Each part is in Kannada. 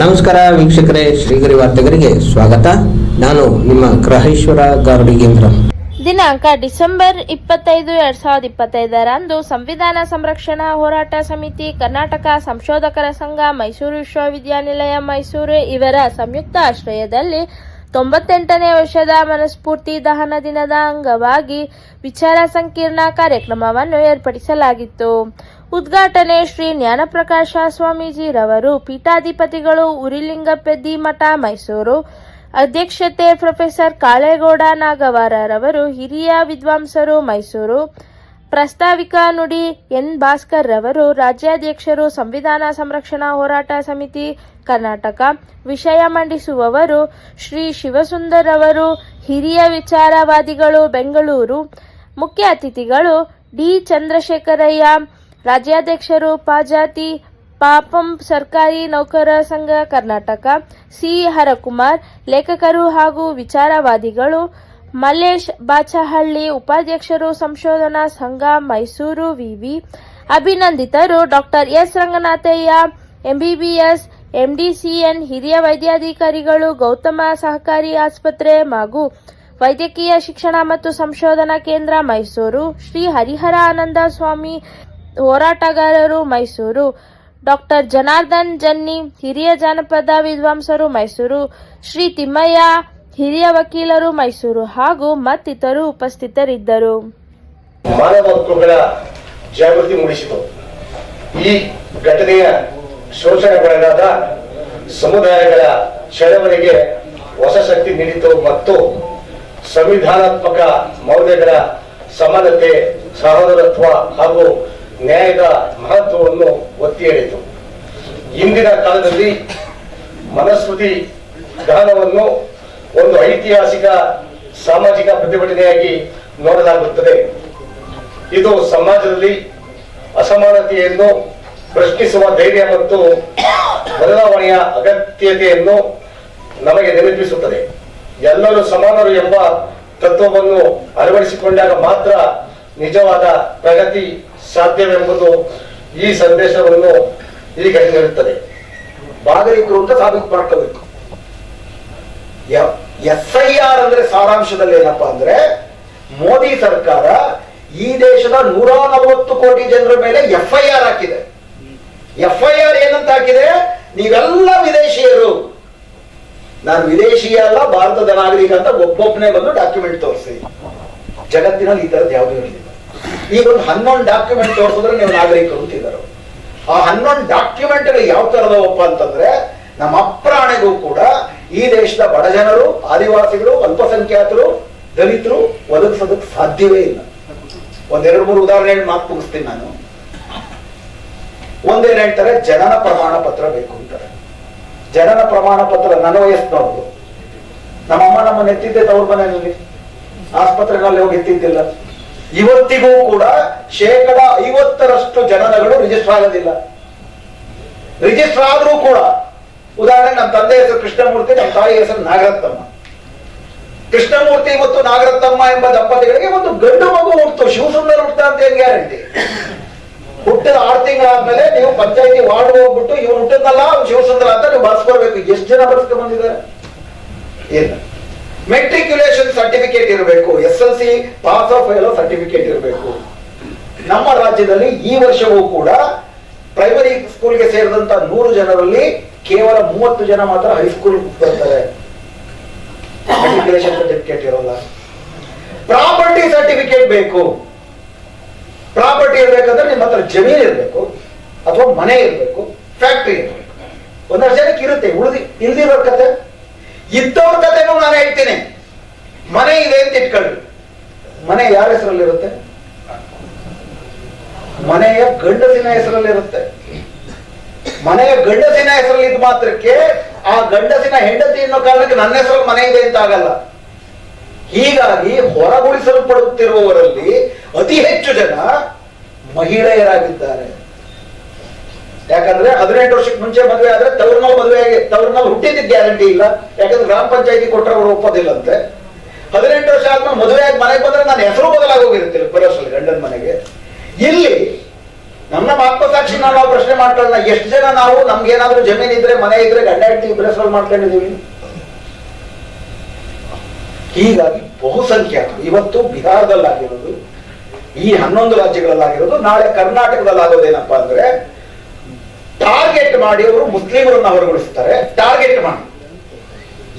ನಮಸ್ಕಾರ ವೀಕ್ಷಕರೇ, ಶ್ರೀಗರಿ ವಾರ್ತೆಗರಿಗೆ ಸ್ವಾಗತ. ನಾನು ನಿಮ್ಮ ಗ್ರಹೇಶ್ವರ ಗಾರುಡಿಗೇಂದ್ರ ದಿನಾಂಕ ಡಿಸೆಂಬರ್ ಇಪ್ಪತ್ತೈದು, ಎರಡ್ ಸಾವಿರದ ಇಪ್ಪತ್ತೈದರಂದು ಸಂವಿಧಾನ ಸಂರಕ್ಷಣಾ ಹೋರಾಟ ಸಮಿತಿ, ಕರ್ನಾಟಕ ಸಂಶೋಧಕರ ಸಂಘ, ಮೈಸೂರು ವಿಶ್ವವಿದ್ಯಾನಿಲಯ ಮೈಸೂರು ಇವರ ಸಂಯುಕ್ತ ಆಶ್ರಯದಲ್ಲಿ ತೊಂಬತ್ತೆಂಟನೇ ವರ್ಷದ ಮನಸ್ಫೂರ್ತಿ ದಹನ ದಿನದ ಅಂಗವಾಗಿ ವಿಚಾರ ಸಂಕೀರ್ಣ ಕಾರ್ಯಕ್ರಮವನ್ನು ಏರ್ಪಡಿಸಲಾಗಿತ್ತು. ಉದ್ಘಾಟನೆ ಶ್ರೀ ಜ್ಞಾನಪ್ರಕಾಶ ಸ್ವಾಮೀಜಿರವರು, ಪೀಠಾಧಿಪತಿಗಳು ಉರಿಲಿಂಗಪೆದ್ದಿ ಮಠ, ಮೈಸೂರು. ಅಧ್ಯಕ್ಷತೆ ಪ್ರೊಫೆಸರ್ ಕಾಳೇಗೌಡ ನಾಗವಾರರವರು, ಹಿರಿಯ ವಿದ್ವಾಂಸರು ಮೈಸೂರು. ಪ್ರಸ್ತಾವಿಕ ನುಡಿ ಎನ್ ಭಾಸ್ಕರ್ ರವರು ರಾಜ್ಯಾಧ್ಯಕ್ಷರು ಸಂವಿಧಾನ ಸಂರಕ್ಷಣಾ ಹೋರಾಟ ಸಮಿತಿ ಕರ್ನಾಟಕ ವಿಷಯ ಮಂಡಿಸುವವರು ಶ್ರೀ ಶಿವಸುಂದರ್ ಅವರು ಹಿರಿಯ ವಿಚಾರವಾದಿಗಳು ಬೆಂಗಳೂರು ಮುಖ್ಯ ಅತಿಥಿಗಳು ಡಿ ಚಂದ್ರಶೇಖರಯ್ಯ ರಾಜ್ಯಾಧ್ಯಕ್ಷರು ಪಾಜಾತಿ ಪಾಪಂ ಸರ್ಕಾರಿ ನೌಕರರ ಸಂಘ ಕರ್ನಾಟಕ ಸಿ ಹರಕುಮಾರ್ ಲೇಖಕರು ಹಾಗೂ ವಿಚಾರವಾದಿಗಳು ಮಲ್ಲೇಶ್ ಬಾಚಹಳ್ಳಿ ಉಪಾಧ್ಯಕ್ಷರು ಸಂಶೋಧನಾ ಸಂಘ ಮೈಸೂರು ವಿವಿ. ಅಭಿನಂದಿತರು doctor S Ranganathaiah, MBBS, MDCN ಹಿರಿಯ ವೈದ್ಯಾಧಿಕಾರಿಗಳು, ಗೌತಮ ಸಹಕಾರಿ ಆಸ್ಪತ್ರೆ ಹಾಗೂ ವೈದ್ಯಕೀಯ ಶಿಕ್ಷಣ ಮತ್ತು ಸಂಶೋಧನಾ ಕೇಂದ್ರ ಮೈಸೂರು, ಶ್ರೀ ಹರಿಹರ ಆನಂದ ಸ್ವಾಮಿ ಹೋರಾಟಗಾರರು ಮೈಸೂರು, ಡಾಕ್ಟರ್ ಜನಾರ್ದನ್ ಜನ್ನಿ, ಹಿರಿಯ ಜಾನಪದ ವಿದ್ವಾಂಸರು ಮೈಸೂರು, ಶ್ರೀ ತಿಮ್ಮಯ್ಯ ಹಿರಿಯ ವಕೀಲರು ಮೈಸೂರು ಹಾಗೂ ಮತ್ತಿತರು ಉಪಸ್ಥಿತರಿದ್ದರು. ಮಾನವ ಹಕ್ಕುಗಳ ಜಾಗೃತಿ ಮೂಡಿಸಿತು. ಈ ಘಟನೆಯ ಶೋಷಣೆಗೊಳಗಾದ ಸಮುದಾಯಗಳ ಚಳವಳಿಗೆ ಹೊಸ ಶಕ್ತಿ ನೀಡಿತು ಮತ್ತು ಸಂವಿಧಾನಾತ್ಮಕ ಮೌಲ್ಯಗಳ ಸಮಾನತೆ, ಸಹೋದರತ್ವ ಹಾಗೂ ನ್ಯಾಯದ ಮಹತ್ವವನ್ನು ಒತ್ತಿ ಹೇಳಿತು ಇಂದಿನ ಕಾಲದಲ್ಲಿ ಮನಸ್ಮೃತಿ ದಾನವನ್ನು ಒಂದು ಐತಿಹಾಸಿಕ, ಸಾಮಾಜಿಕ ಪ್ರತಿಭಟನೆಯಾಗಿ ನೋಡಲಾಗುತ್ತದೆ. ಇದು ಸಮಾಜದಲ್ಲಿ ಅಸಮಾನತೆಯನ್ನು ಪ್ರಶ್ನಿಸುವ ಧೈರ್ಯ ಮತ್ತು ಬದಲಾವಣೆಯ ಅಗತ್ಯತೆಯನ್ನು ನಮಗೆ ನೆನಪಿಸುತ್ತದೆ. ಎಲ್ಲರೂ ಸಮಾನರು ಎಂಬ ತತ್ವವನ್ನು ಅಳವಡಿಸಿಕೊಂಡಾಗ ಮಾತ್ರ ನಿಜವಾದ ಪ್ರಗತಿ ಸಾಧ್ಯವೆಂಬುದು ಈ ಸಂದೇಶವನ್ನು ಈಗ ನೀಡುತ್ತದೆ ನಾಗರಿಕರು ಅಂತ ಸಾಬೀತು ಮಾಡ್ಕೋಬೇಕು. ಎಸ್ ಐ ಆರ್ ಅಂದ್ರೆ ಸಾರಾಂಶದಲ್ಲಿ ಏನಪ್ಪಾ ಅಂದ್ರೆ ಮೋದಿ ಸರ್ಕಾರ ಈ ದೇಶದ ನೂರ ನಲವತ್ತು ಕೋಟಿ ಜನರ ಮೇಲೆ ಎಫ್ ಐ ಆರ್ ಹಾಕಿದೆ. ಎಫ್ ಐ ಆರ್ ಏನಂತ ಹಾಕಿದೆ ನೀವೆಲ್ಲ ವಿದೇಶಿಯರು. ನಾನು ವಿದೇಶಿಯ ಅಲ್ಲ, ಭಾರತದ ನಾಗರಿಕ ಅಂತ ಒಬ್ಬೊಬ್ಬನೇ ಬಂದು ಡಾಕ್ಯುಮೆಂಟ್ ತೋರಿಸಿ. ಜಗತ್ತಿನಲ್ಲಿ ಈ ತರದ್ದು ಯಾವುದೂ ಇರಲಿಲ್ಲ. ಈಗ ಒಂದು ಹನ್ನೊಂದು ಡಾಕ್ಯುಮೆಂಟ್ ತೋರಿಸಿದ್ರೆ ನೀವು ನಾಗರಿಕರು ಅಂತಿದ್ದಾರೆ ಆ ಹನ್ನೊಂದು ಡಾಕ್ಯುಮೆಂಟ್ಗಳು ಯಾವ ತರದವಪ್ಪ ಅಂತಂದ್ರೆ ನಮ್ಮ ಅಪ್ರಾಣೆಗೂ ಕೂಡ ಈ ದೇಶದ ಬಡ ಜನರು, ಆದಿವಾಸಿಗಳು, ಅಲ್ಪಸಂಖ್ಯಾತರು, ದಲಿತರು ಒದಗಿಸೋದಕ್ಕೆ ಸಾಧ್ಯವೇ ಇಲ್ಲ. ಒಂದೆರಡು ಮೂರು ಉದಾಹರಣೆ ಮಾತು ಮುಗಿಸ್ತೀನಿ ನಾನು. ಒಂದೇನ್ ಹೇಳ್ತಾರೆ, ಜನನ ಪ್ರಮಾಣ ಪತ್ರ ಬೇಕು ಅಂತಾರೆ. ಜನನ ಪ್ರಮಾಣ ಪತ್ರ ನನ್ನ ವಯಸ್ಸಿನವರು ನಮ್ಮಮ್ಮ ನಮ್ಮನ್ನ ಎತ್ತಿದ್ದೆ ತವ್ರ ಮನೆಯಲ್ಲಿ. ಆಸ್ಪತ್ರೆಗಳಲ್ಲಿ ಹೋಗಿ ಎತ್ತಿದ್ದಿಲ್ಲ ಇವತ್ತಿಗೂ ಕೂಡ ಶೇಕಡ ಐವತ್ತರಷ್ಟು ಜನನಗಳು ರಿಜಿಸ್ಟರ್ ಆಗೋದಿಲ್ಲ. ರಿಜಿಸ್ಟರ್ ಆದ್ರೂ ಕೂಡ ಉದಾಹರಣೆ ನಮ್ಮ ತಂದೆ ಹೆಸರು ಕೃಷ್ಣಮೂರ್ತಿ ನಮ್ಮ ತಾಯಿ ಹೆಸರು ನಾಗರತ್ನಮ್ಮ. ಕೃಷ್ಣಮೂರ್ತಿ ಮತ್ತು ನಾಗರತ್ನಮ್ಮ ಎಂಬ ದಂಪತಿಗಳಿಗೆ ಒಂದು ಗಂಡು ಮಗು ಹುಟ್ಟು ಶಿವಸುಂದರ ಹುಟ್ಟ ಅಂತ ಹೇಳಿ ಗ್ಯಾರಂಟಿ? ಹುಟ್ಟಿದ ಆರು ತಿಂಗಳಾದ್ಮೇಲೆ ನೀವು ಪಂಚಾಯತಿ ವಾರ್ಡ್ ಹೋಗ್ಬಿಟ್ಟು ಇವ್ನು ಹುಟ್ಟಿದ್ನಲ್ಲ, ಅವ್ನು ಶಿವಸುಂದರ ಅಂತ ನೀವು ಬರ್ಸ್ಕೊಳ್ಬೇಕು. ಎಷ್ಟು ಜನ ಬರ್ಸ್ಕೊಂಡ್ ಬಂದಿದ್ದಾರೆ ಇಲ್ಲ. ಮೆಟ್ರಿಕ್ಯುಲೇಷನ್ ಸರ್ಟಿಫಿಕೇಟ್ ಇರಬೇಕು. S L C pass of ಎಲ್ಲ ಸರ್ಟಿಫಿಕೇಟ್ ಇರಬೇಕು. ನಮ್ಮ ರಾಜ್ಯದಲ್ಲಿ ಈ ವರ್ಷವೂ ಕೂಡ ಪ್ರೈಮರಿ ಸ್ಕೂಲ್ಗೆ ಸೇರಿದಂತ ನೂರು ಜನರಲ್ಲಿ ಕೇವಲ ಮೂವತ್ತು ಜನ ಮಾತ್ರ ಹೈಸ್ಕೂಲ್ ಬರ್ತಾರೆ. ಸರ್ಟಿಫಿಕೇಟ್ ಇರೋಲ್ಲ. ಪ್ರಾಪರ್ಟಿ ಸರ್ಟಿಫಿಕೇಟ್ ಬೇಕು. ಪ್ರಾಪರ್ಟಿ ಇರ್ಬೇಕಂದ್ರೆ ನಿಮ್ಮ ಹತ್ರ ಜಮೀನ್ ಇರಬೇಕು, ಅಥವಾ ಮನೆ ಇರಬೇಕು ಫ್ಯಾಕ್ಟ್ರಿ ಇರಬೇಕು. ಒಂದಷ್ಟು ಜನಕ್ಕೆ ಇರುತ್ತೆ? ಉಳಿದಿ ಇಲ್ದಿರೋ ಕತೆ. ಇದ್ದವ್ರ ಕತೆನೂ ನಾನು ಹೇಳ್ತೀನಿ. ಮನೆ ಇದೆ ಅಂತ ಇಟ್ಕೊಳ್ಳಿ. ಮನೆ ಯಾರ ಹೆಸರಲ್ಲಿರುತ್ತೆ? ಮನೆಯ ಗಂಡಸಿನ ಹೆಸರಲ್ಲಿರುತ್ತೆ. ಮನೆಯ ಗಂಡಸಿನ ಹೆಸರಲ್ಲಿ ಇದ್ ಮಾತ್ರಕ್ಕೆ ಆ ಗಂಡಸಿನ ಹೆಂಡತಿ ಅನ್ನೋ ಕಾರಣಕ್ಕೆ ನನ್ನ ಹೆಸರು ಮನೆ ಇದೆ ಅಂತ ಆಗಲ್ಲ ಹೀಗಾಗಿ ಹೊರಗುಳಿಸಲ್ಪಡುತ್ತಿರುವವರಲ್ಲಿ ಅತಿ ಹೆಚ್ಚು ಜನ ಮಹಿಳೆಯರಾಗಿದ್ದಾರೆ. ಯಾಕಂದ್ರೆ ಹದಿನೆಂಟು ವರ್ಷಕ್ಕೆ ಮುಂಚೆ ಮದುವೆ ಆದ್ರೆ ತವ್ರನಲ್ಲಿ ಮದುವೆ ಆಗಿ ತವ್ರನಲ್ಲಿ ಗ್ಯಾರಂಟಿ ಇಲ್ಲ. ಯಾಕಂದ್ರೆ ಗ್ರಾಮ ಪಂಚಾಯತಿ ಕೊಟ್ಟರೆ ಅವರು ಒಪ್ಪೋದಿಲ್ಲಂತೆ. ಹದಿನೆಂಟು ವರ್ಷ ಆದ್ಮೇಲೆ ಮದುವೆ ಆಗಿ ಮನೆಗೆ ಬಂದ್ರೆ ನನ್ನ ಹೆಸರು ಬದಲಾಗಿ ಹೋಗಿರುತ್ತಿಲ್ಲ ಬರೋಷ್ಟರಲ್ಲಿ ಗಂಡನ ಮನೆಗೆ. ಇಲ್ಲಿ ನಮ್ಮ ಆತ್ಮಸಾಕ್ಷಿ ನಾವು ಪ್ರಶ್ನೆ ಮಾಡ್ಕೊಳ್ಳೋಣ. ಎಷ್ಟು ಜನ ನಾವು ನಮ್ಗೆ ಏನಾದ್ರು ಜಮೀನ್ ಇದ್ರೆ, ಮನೆ ಇದ್ರೆ, ಗಂಡ ಹೆಂಡತಿ ಇಬ್ಬರೇ ಸಾಲ್ವ್ ಮಾಡ್ಕೊಂಡಿದೀವಿ ಹೀಗಾಗಿ ಬಹುಸಂಖ್ಯಾತರು, ಇವತ್ತು ಬಿಹಾರದಲ್ಲಾಗಿರೋದು, ಈ ಹನ್ನೊಂದು ರಾಜ್ಯಗಳಲ್ಲಾಗಿರೋದು, ನಾಳೆ ಕರ್ನಾಟಕದಲ್ಲಾಗೋದೇನಪ್ಪಾ ಅಂದ್ರೆ ಟಾರ್ಗೆಟ್ ಮಾಡಿ ಅವರು ಮುಸ್ಲಿಮರನ್ನ ಹೊರಗೊಳಿಸ್ತಾರೆ. ಟಾರ್ಗೆಟ್ ಮಾಡಿ.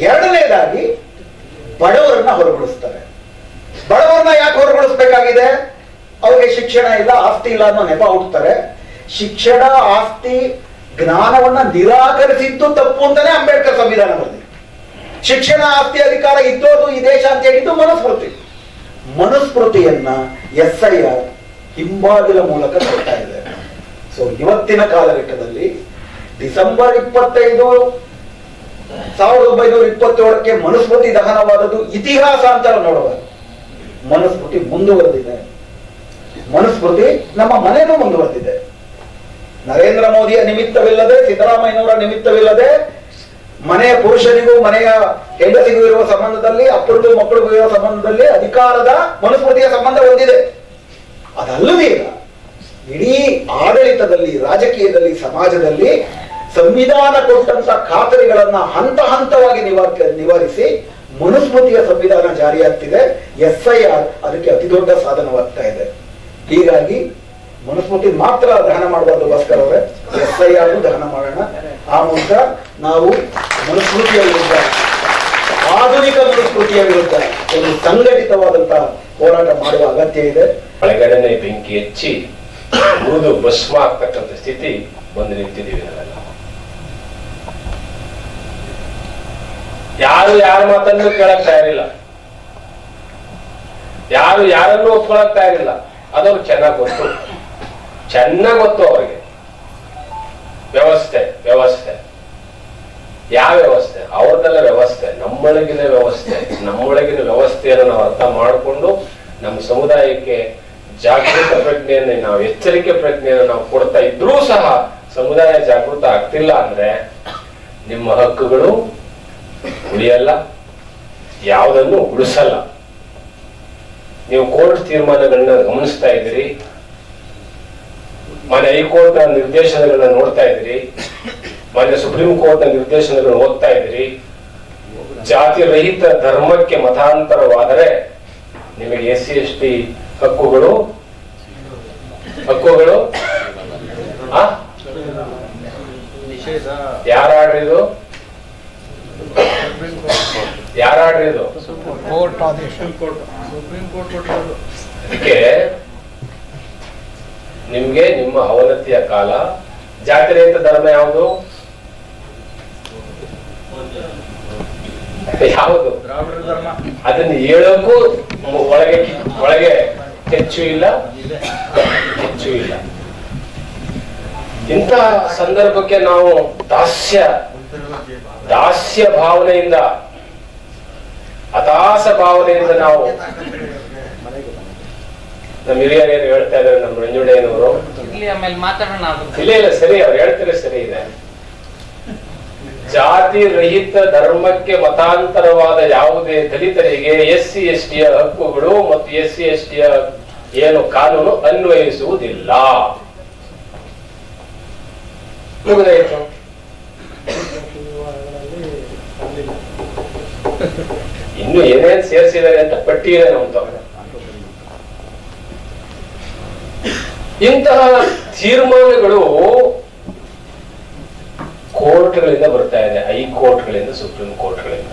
ಎರಡನೇದಾಗಿ ಬಡವರನ್ನ ಹೊರಗೊಳಿಸ್ತಾರೆ. ಬಡವರನ್ನ ಯಾಕೆ ಹೊರಗೊಳಿಸ್ಬೇಕಾಗಿದೆ? ಅವ್ರಿಗೆ ಶಿಕ್ಷಣ ಇಲ್ಲ, ಆಸ್ತಿ ಇಲ್ಲ ಅನ್ನೋ ನೆಪ ಹುಡ್ತಾರೆ ಶಿಕ್ಷಣ, ಆಸ್ತಿ, ಜ್ಞಾನವನ್ನ ನಿರಾಕರಿಸಿದ್ದು ತಪ್ಪು ಅಂತಾನೆ ಅಂಬೇಡ್ಕರ್ ಸಂವಿಧಾನ ಬರೆದಿದೆ. ಶಿಕ್ಷಣ, ಆಸ್ತಿ, ಅಧಿಕಾರ ಇದ್ದೋದು ಈ ದೇಶ ಅಂತ ಹೇಳಿದ್ದು ಮನುಸ್ಮೃತಿ. ಮನುಸ್ಮೃತಿಯನ್ನ ಎಸ್ ಐ ಆರ್ ಹಿಂಬಾಗಿಲ ಮೂಲಕ ಕೊಡ್ತಾ ಇದೆ. ಸೊ ಇವತ್ತಿನ ಕಾಲಘಟ್ಟದಲ್ಲಿ ಡಿಸೆಂಬರ್ ಇಪ್ಪತ್ತೈದು, ಸಾವಿರದ ಒಂಬೈನೂರ ಇಪ್ಪತ್ತೇಳಕ್ಕೆ ಮನುಸ್ಮೃತಿ ದಹನವಾದದ್ದು ಇತಿಹಾಸ ಅಂತ ನೋಡಬಾರದು ಮನುಸ್ಮೃತಿ ಮುಂದುವರೆದಿದೆ. ಮನುಸ್ಮೃತಿ ನಮ್ಮ ಮನೆಯನ್ನು ಮುಂದುವರೆದಿದೆ ನರೇಂದ್ರ ಮೋದಿಯ ನಿಮಿತ್ತವಿಲ್ಲದೆ, ಸಿದ್ದರಾಮಯ್ಯನವರ ನಿಮಿತ್ತವಿಲ್ಲದೆ, ಮನೆಯ ಪುರುಷನಿಗೂ, ಮನೆಯ ಹೆಂಡತಿಗೂ ಇರುವ ಸಂಬಂಧದಲ್ಲಿ ಅಪ್ಪರಿಗೂ ಮಕ್ಕಳಿಗೂ ಇರುವ ಸಂಬಂಧದಲ್ಲಿ ಅಧಿಕಾರದ ಮನುಸ್ಮೃತಿಯ ಸಂಬಂಧ ಹೊಂದಿದೆ. ಅದಲ್ಲದೆ ಇಲ್ಲ ಇಡೀ ಆಡಳಿತದಲ್ಲಿ, ರಾಜಕೀಯದಲ್ಲಿ, ಸಮಾಜದಲ್ಲಿ ಸಂವಿಧಾನ ಕೊಟ್ಟಂತ ಖಾತರಿಗಳನ್ನ ಹಂತ ಹಂತವಾಗಿ ನಿವಾರ ನಿವಾರಿಸಿ ಮನುಸ್ಮೃತಿಯ ಸಂವಿಧಾನ ಜಾರಿಯಾಗ್ತಿದೆ. ಎಸ್ ಐ ಆರ್ ಅದಕ್ಕೆ ಅತಿ ದೊಡ್ಡ ಸಾಧನವಾಗ್ತಾ ಇದೆ. ಹೀಗಾಗಿ ಮನುಸ್ಮೃತಿ ಮಾತ್ರ ದಹನ ಮಾಡಬಾರ್ದು ಭಾಸ್ಕರ್ ಅವರೇ, ಎಸ್ ಐ ಆರ್ ದಹನ ಮಾಡೋಣ. ಆ ಮೂಲಕ ನಾವು ಮನುಸ್ಮೃತಿಯ ವಿರುದ್ಧ, ಆಧುನಿಕ ಮನುಸ್ಮೃತಿಯ ವಿರುದ್ಧ ಒಂದು ಸಂಘಟಿತವಾದಂತಹ ಹೋರಾಟ ಮಾಡುವ ಅಗತ್ಯ ಇದೆ. ಒಳಗಡೆನೆ ಬೆಂಕಿ ಹಚ್ಚಿ ಮುರಿದು ಭಸ್ಮ ಆಗ್ತಕ್ಕಂಥ ಸ್ಥಿತಿ ಬಂದು ನಿಂತಿದ್ದೀವಿ ನಾವೆಲ್ಲ. ಯಾರು ಯಾರ ಮಾತನ್ನು ಕೇಳಕ್ ತಯಾರಿಲ್ಲ. ಯಾರು ಯಾರನ್ನು ಒಪ್ಕೊಳಕ್ ತಯಾರಿಲ್ಲ. ಅದವ್ರು ಚೆನ್ನಾಗಿ ಗೊತ್ತು. ಚೆನ್ನಾಗ್ ಗೊತ್ತು ಅವ್ರಿಗೆ. ವ್ಯವಸ್ಥೆ ವ್ಯವಸ್ಥೆ. ಯಾವ ವ್ಯವಸ್ಥೆ? ಅವ್ರದ್ದೆಲ್ಲ ವ್ಯವಸ್ಥೆ. ನಮ್ಮೊಳಗಿನ ವ್ಯವಸ್ಥೆ. ನಮ್ಮೊಳಗಿನ ವ್ಯವಸ್ಥೆಯನ್ನು ನಾವು ಅರ್ಥ ಮಾಡಿಕೊಂಡು ನಮ್ಮ ಸಮುದಾಯಕ್ಕೆ ಜಾಗೃತ ಪ್ರಜ್ಞೆಯನ್ನು, ನಾವು ಎಚ್ಚರಿಕೆ ಪ್ರಜ್ಞೆಯನ್ನು ನಾವು ಕೊಡ್ತಾ ಇದ್ರೂ ಸಹ ಸಮುದಾಯ ಜಾಗೃತ ಆಗ್ತಿಲ್ಲ ಅಂದ್ರೆ ನಿಮ್ಮ ಹಕ್ಕುಗಳು ಉಳಿಯಲ್ಲ, ಯಾವುದನ್ನು ಉಳಿಸಲ್ಲ. ನೀವು ಕೋರ್ಟ್ ತೀರ್ಮಾನಗಳನ್ನ ಗಮನಿಸ್ತಾ ಇದ್ದೀರಿ. ಮಾನ್ಯ ಹೈಕೋರ್ಟ್ನ ನಿರ್ದೇಶನಗಳನ್ನ ನೋಡ್ತಾ ಇದ್ದೀರಿ. ಮಾನ್ಯ ಸುಪ್ರೀಂ ಕೋರ್ಟ್ನ ನಿರ್ದೇಶನಗಳನ್ನ ಓದ್ತಾ ಇದ್ದೀರಿ. ಜಾತಿ ರಹಿತ ಧರ್ಮಕ್ಕೆ ಮತಾಂತರವಾದರೆ ನಿಮಗೆ ಎಸ್ ಸಿ ಎಸ್ ಟಿ ಹಕ್ಕುಗಳು ಹಕ್ಕುಗಳು ಯಾರಾಡ್ರಿದು ಯಾರ ಆದೇಶ. ಇದು ಯಾರ ಕೋರ್ಟ್ ಕೊಟ್ಟಿರೋದು. ಅದಕ್ಕೆ ನಿಮ್ಗೆ ನಿಮ್ಮ ಅವನತಿಯ ಕಾಲ ಜಾತಿ ರಹಿತ ಧರ್ಮ ಯಾವುದು? ಯಾವುದು? ಅದನ್ನ ಹೇಳೋಕ್ಕೂ ಒಳಗೆ ಒಳಗೆ ಹೆಚ್ಚು ಇಲ್ಲ ಹೆಚ್ಚು ಇಲ್ಲ. ಇಂತಹ ಸಂದರ್ಭಕ್ಕೆ ನಾವು ದಾಸ್ಯ ದಾಸ್ಯ ಭಾವನೆಯಿಂದ ಹತಾಶ ಭಾವನೆಯಿಂದ ನಾವು ನಮ್ಮ ಹಿರಿಯರು ಏನು ಹೇಳ್ತಾ ಇದ್ದಾರೆ ನಮ್ಮ ನಂಜುಂಡಯ್ಯನವರು ಇಲ್ಲಿ ಆಮೇಲೆ ಮಾತಾಡೋಣ ಅದು. ಇಲ್ಲ ಇಲ್ಲ ಸರಿ ಅವ್ರು ಹೇಳ್ತಾರೆ ಸರಿ ಇದೆ. ಜಾತಿ ರಹಿತ ಧರ್ಮಕ್ಕೆ ಮತಾಂತರವಾದ ಯಾವುದೇ ದಲಿತರಿಗೆ ಎಸ್ ಸಿ ಎಸ್ ಟಿಯ ಹಕ್ಕುಗಳು ಮತ್ತು ಎಸ್ ಸಿ ಎಸ್ ಟಿಯ ಏನು ಕಾನೂನು ಅನ್ವಯಿಸುವುದಿಲ್ಲ. ಮುಗಿದಾಯ್ತು. ಇನ್ನು ಏನೇನ್ ಸೇರಿಸಿದ್ದಾರೆ ಅಂತ ಪಟ್ಟಿ ಇದೆ ಇಂತಹ ತೀರ್ಮಾನಗಳು ಕೋರ್ಟ್ಗಳಿಂದ ಬರ್ತಾ ಇದೆ ಹೈಕೋರ್ಟ್ಗಳಿಂದ ಸುಪ್ರೀಂ ಕೋರ್ಟ್ಗಳಿಂದ.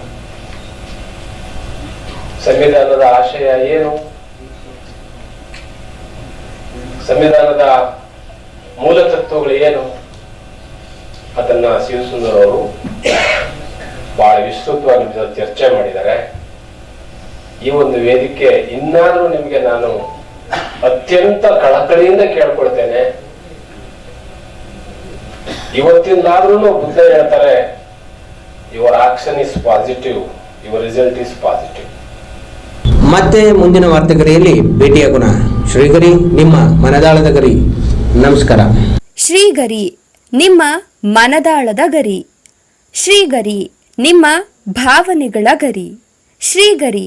ಸಂವಿಧಾನದ ಆಶಯ ಏನು? ಸಂವಿಧಾನದ ಮೂಲ ತತ್ವಗಳು ಏನು? ಅದನ್ನ ಶಿವಸುಂದರ್ ಅವರು ಬಹಳ ವಿಸ್ತೃತವಾಗಿ ಚರ್ಚೆ ಮಾಡಿದ್ದಾರೆ. ಈ ಒಂದು ವೇದಿಕೆ ಇನ್ನಾದ್ರೂ ನಿಮ್ಗೆ ನಾನು ಅತ್ಯಂತ ಕಳಕಳಿಯಿಂದ ಕೇಳ್ಕೊಳ್ತೇನೆ. ಇವತ್ತಿಂದಾದ್ರೂ ಬುದ್ಧ ಹೇಳ್ತಾರೆ your action is positive your result is positive ಮತ್ತೆ ಮುಂದಿನ ವಾರ್ತೆಗರಿಯಲ್ಲಿ ಭೇಟಿಯಾಗೋಣ ಶ್ರೀಗರಿ ನಿಮ್ಮ ಮನದಾಳದ ಗರಿ. ನಮಸ್ಕಾರ. ಶ್ರೀಗರಿ ನಿಮ್ಮ ಮನದಾಳದ ಗರಿ. ಶ್ರೀಗರಿ ನಿಮ್ಮ ಭಾವನೆಗಳ ಗರಿ. ಶ್ರೀಗರಿ